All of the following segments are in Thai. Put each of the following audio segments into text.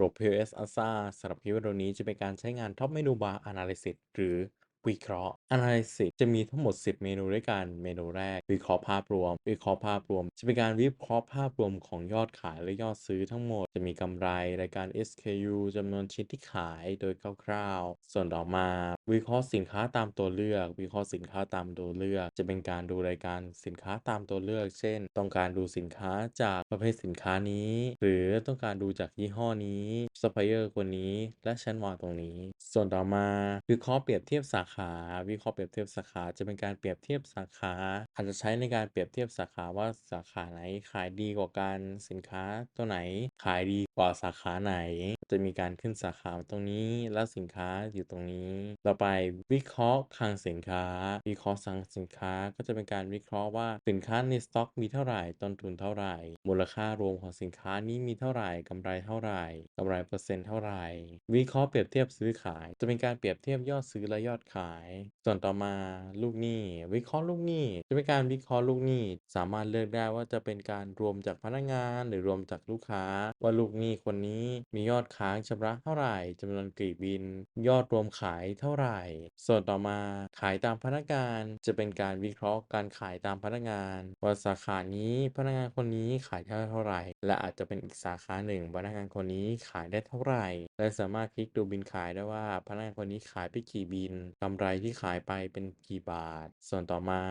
ระบบ POS ASA สำหรับคลิปวิดีโอนี้จะเป็นการใช้งาน Top Menu Bar Analysis หรือ วิเคราะห์ Analysis จะมีทั้งหมด 10 เมนูด้วยกัน เมนูแรก วิเคราะห์ภาพรวม วิเคราะห์ภาพรวม จะเป็นการวิเคราะห์ภาพรวมของยอดขายและยอดซื้อทั้งหมด จะมีกำไรรายการ SKU จำนวนชิ้นที่ขายโดยคร่าวๆ ส่วนต่อมา วิเคราะห์สินค้าตามตัวเลือก วิเคราะห์สินค้าตามตัวเลือก จะเป็นการดูรายการสินค้าตามตัวเลือก เช่น ต้องการดูสินค้าจากประเภทสินค้านี้ หรือต้องการดูจากยี่ห้อนี้ซัพพลายเออร์คนนี้ และชั้นวางตรงนี้ ส่วนต่อมาวิเคราะห์เปรียบเทียบสาขาวิเคราะห์เปรียบเทียบสาขาจะเป็นการเปรียบเทียบสาขา อาจจะใช้ในการเปรียบเทียบสาขาว่าสาขาไหนขายดีกว่ากันสินค้าตัวไหน ขายดีกว่าสาขาไหน จะมีการขึ้นสาขาตรงนี้แล้วสินค้าอยู่ตรงนี้ ต่อไปวิเคราะห์คลังสินค้า วิเคราะห์คลังสินค้าก็จะเป็นการวิเคราะห์ว่าสินค้าในสต็อกมีเท่าไหร่ต้นทุนเท่าไหร่ มูลค่ารวมของสินค้านี้มีเท่าไหร่กำไรเท่าไหร่กำไรเปอร์เซ็นต์เท่าไหร่ วิเคราะห์เปรียบเทียบซื้อขาย จะเป็นการเปรียบเทียบยอดซื้อและยอดขายส่วนต่อมาลูกหนี้ วิเคราะห์ลูกหนี้ จะเป็นการวิเคราะห์ลูกหนี้ สามารถเลือกได้ว่าจะเป็นการรวมจากพนักงาน หรือรวมจากลูกค้า ว่าลูกหนี้คนนี้มียอดค้างชำระเท่าไหร่จำนวนกลีบบิน ยอดรวมขายเท่าไหร่ ส่วนต่อมาขายตามพนักงานจะเป็นการวิเคราะห์การขายตามพนักงาน ว่าสาขานี้พนักงานคนนี้ขายได้เท่าไหร่ และอาจจะเป็นอีกสาขาหนึ่งพนักงานคนนี้ขายได้เท่าไหร่ และสามารถคลิกดูบินขายได้ว่าพนักงานคนนี้ขายไปกี่บินกำำไรที่ขายไปเป็นกี่บาท ส่วนต่อมา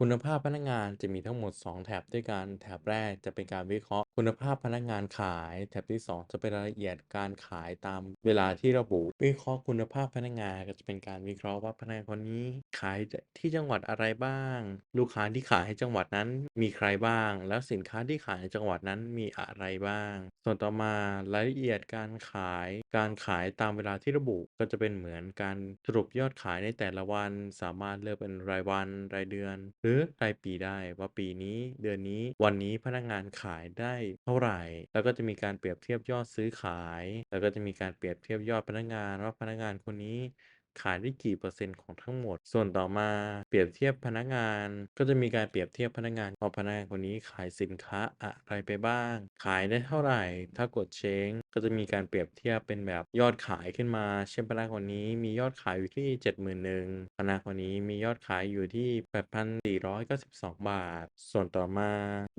คุณภาพพนักงานจะมีทั้งหมด 2 แถบด้วยกันแถบแรกจะเป็นการวิเคราะห์ คุณภาพพนักงานขาย แถบที่ 2 จะเป็นรายละเอียดการขายตามเวลาที่ระบุ วิเคราะห์คุณภาพพนักงานก็จะเป็นการวิเคราะห์ว่าพนักงานคนนี้ขายที่จังหวัดอะไรบ้าง ลูกค้าที่ขายให้จังหวัดนั้นมีใครบ้าง แล้วสินค้าที่ขายในจังหวัดนั้นมีอะไรบ้าง ส่วนต่อมารายละเอียดการขาย การขายตามเวลาที่ระบุก็จะเป็นเหมือนการสรุปยอดขายในในแต่ละวันสามารถเลือกเป็นรายวันรายเดือน หรือรายปีได้ว่าปีนี้เดือนนี้วันนี้พนักงานขายได้เท่าไหร่ แล้วก็จะมีการเปรียบเทียบยอดซื้อขาย แล้วก็จะมีการเปรียบเทียบยอดพนักงานว่าพนักงานคนนี้ ขายได้กี่เปอร์เซ็นต์ของทั้งหมด ส่วนต่อมาเปรียบเทียบพนักงาน ก็จะมีการเปรียบเทียบพนักงานว่าพนักงานคนนี้ขายสินค้าอะไรไปบ้าง ขายได้เท่าไหร่ ถ้ากดเช้งก็จะมีการเปรียบเทียบเป็นแบบยอดขายขึ้นมา เช่นพนักงานคนนี้มียอดขายอยู่ที่ 71,000พนักงานคนนี้มียอดขายอยู่ที่ 8,492 บาท ส่วนต่อมา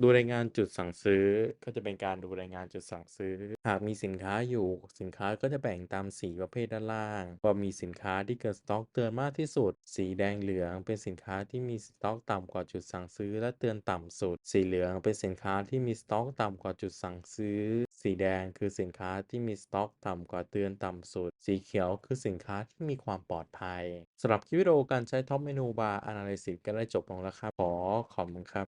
ดูรายงานจุดสั่งซื้อ ก็จะเป็นการดูรายงานจุดสั่งซื้อ หากมีสินค้าอยู่สินค้าก็จะแบ่งตามสีประเภทด้านล่างว่ามีสินค้าที่เกิดสต็อกเตือนมากที่สุด สีแดงเหลืองเป็นสินค้าที่มีสต็อกต่ำกว่าจุดสั่งซื้อและเตือนต่ำสุด สีเหลืองเป็นสินค้าที่มีสต็อกต่ำกว่าจุดสั่งซื้อ สีแดงคือสินค้าที่มีสต็อกต่ำกว่าเตือนต่ำสุด สีเขียวคือสินค้าที่มีความปลอดภัยสำหรับคลิปวิดีโอการใช้ Top Menu Bar Analysis ก็ได้จบลงแล้วครับขอขอบคุณครับ